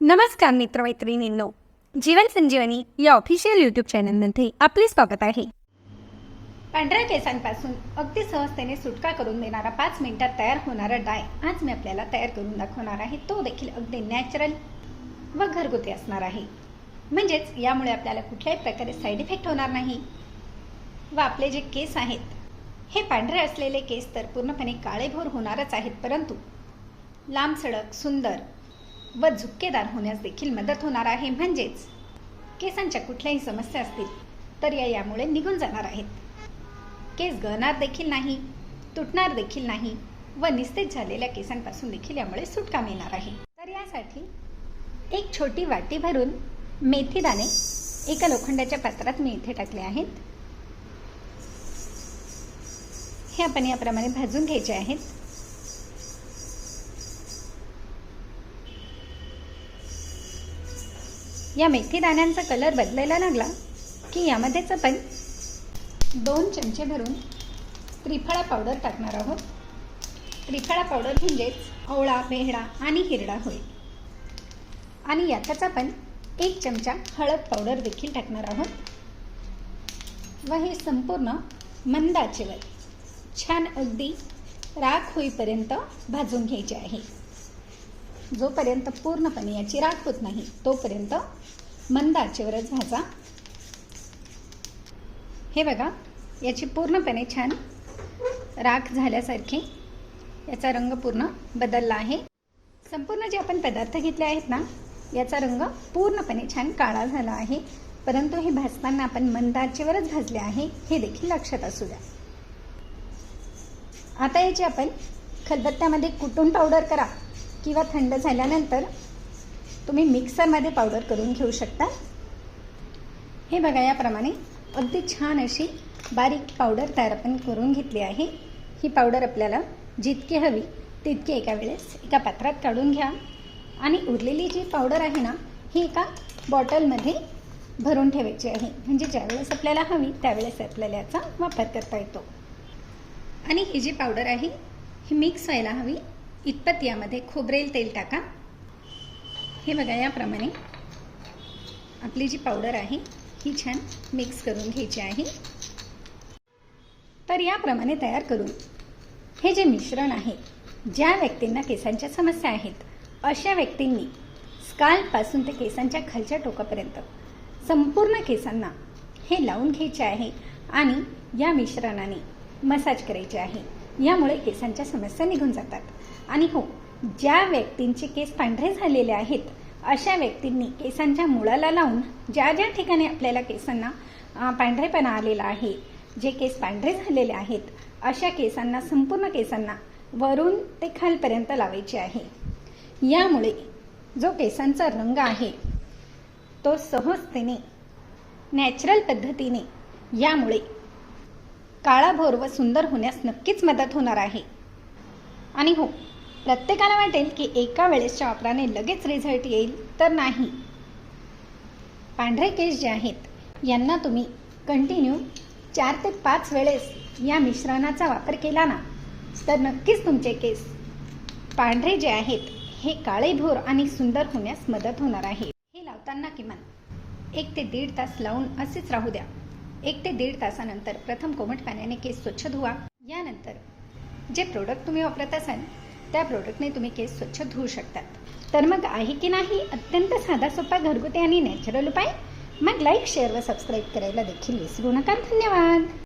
नमस्कार मित्रमैत्रिणींनो जीवन संजीवनी या official YouTube चॅनलमध्ये आपले स्वागत आहे. पांढऱ्या केसांपासून अगदी सहजतेने सुटका करून देणारा पाच मिनिटात तयार होणारा डाय आज मी आपल्याला तयार करून दाखवणार आहे तो देखील अगदी नॅचरल व घरगुती असणार आहे. म्हणजेच यामुळे आपल्याला कुठल्याही प्रकारे साईड इफेक्ट होणार नाही. व आपले जे केस आहेत हे पांढरे असलेले केस तर पूर्णपणे काळेभोर होणारच आहेत परंतु लांब सडक सुंदर व झुपकेदार होण्यास देखील मदत होणार आहे. म्हणजेच केसांच्या कुठल्याही समस्या असतील तर या यामुळे निघून जाणार आहेत. केस गळणार देखील नाही तुटणार देखील नाही व निस्तेज झालेल्या केसांपासून देखील यामुळे सुटका मिळणार आहे. तर यासाठी एक छोटी वाटी भरून मेथीदाणे एका लोखंडाच्या पात्रात मी इथे टाकले आहेत. हे आपण याप्रमाणे भाजून घ्यायचे आहेत. या मेथी दाण्यांचा कलर बदलायला लागला की यामध्येच आपण दोन चमचे भरून त्रिफळा पावडर टाकणार आहोत. त्रिफळा पावडर म्हणजेच आवळा बेहडा आणि हिरडा होय. आणि यातच आपण एक चमचा हळद पावडर देखील टाकणार आहोत. व हे संपूर्ण मंद आचेवर छान अगदी राख होईपर्यंत भाजून घ्यायची आहे. जोपर्यंत पूर्णपणे याची राख होत नाही तोपर्यंत मंद आचेवरच भाजा. हे बघा याची पूर्णपणे छान राख झाल्यासारखी याचा रंग पूर्ण बदलला आहे. संपूर्ण जे आपण पदार्थ घेतले आहेत ना याचा रंग पूर्णपणे छान काळा झाला आहे. परंतु हे भाजताना आपण मंद आचेवरच भाजले आहे हे देखील लक्षात असू द्या. आता याची आपण खलबत्त्यामध्ये कुटून पावडर करा किंवा थंड झाल्यानंतर तुम्ही मिक्सरमध्ये पावडर करून घेऊ शकता. हे बघा याप्रमाणे अगदी छान अशी बारीक पावडर तयार आपण करून घेतली आहे. ही पावडर आपल्याला जितकी हवी तितकी एका वेळेस एका पात्रात काढून घ्या. आणि उरलेली जी पावडर आहे ना ही एका बॉटलमध्ये भरून ठेवायची आहे. म्हणजे ज्यावेळेस आपल्याला हवी त्यावेळेस आपल्याला याचा वापर करता येतो. आणि ही जी पावडर आहे ही मिक्स व्हायला हवी. इतपत यामध्ये खोबरेल तेल टाका. हे बघा याप्रमाणे आपली जी पावडर आहे ही छान मिक्स करून घ्यायची आहे. तर याप्रमाणे तयार करून हे जे मिश्रण आहे ज्या व्यक्तींना केसांच्या समस्या आहेत अशा व्यक्तींनी स्कालपासून ते केसांच्या खालच्या टोकापर्यंत संपूर्ण केसांना हे लावून घ्यायचे आहे. आणि या मिश्रणाने मसाज करायची आहे. यामुळे केसांच्या समस्या निघून जातात. आणि हो ज्या व्यक्तींचे केस पांढरे झालेले आहेत अशा व्यक्तींनी केसांच्या मुळाला लावून ज्या ज्या ठिकाणी आपल्याला केसांना पांढरेपणा आलेला आहे जे केस पांढरे झालेले आहेत अशा केसांना संपूर्ण केसांना वरून ते खालपर्यंत लावायचे आहे. यामुळे जो केसांचा रंग आहे तो सहजतेने नॅचरल पद्धतीने यामुळे काळाभोर व सुंदर होण्यास नक्कीच मदत होणार आहे. आणि हो प्रत्येकाला वाटेल की एका वेळेसच्या वापराने लगेच रिझल्ट येईल तर नाही. पांढरे केस जे आहेत यांना तुम्ही कंटिन्यू चार ते पाच वेळेस या मिश्रणाचा वापर केला ना तर नक्कीच तुमचे केस पांढरे जे आहेत हे काळेभोर आणि सुंदर होण्यास मदत होणार आहे. हे लावताना किमान एक ते दीड तास लावून असेच राहू द्या. एक ते दीड तासानंतर प्रथम कोमट पाण्याने केस स्वच्छ धुवा. यानंतर जे प्रोडक्ट तुम्ही वापरत असाल त्या प्रोडक्टने तुम्ही केस स्वच्छ धुवू शकतात. तर मग आहे की नाही? अत्यंत साधा सोपा घरगुती आणि नॅचरल उपाय? मग लाईक शेअर व सबस्क्राईब करायला देखील विसरू नका. धन्यवाद!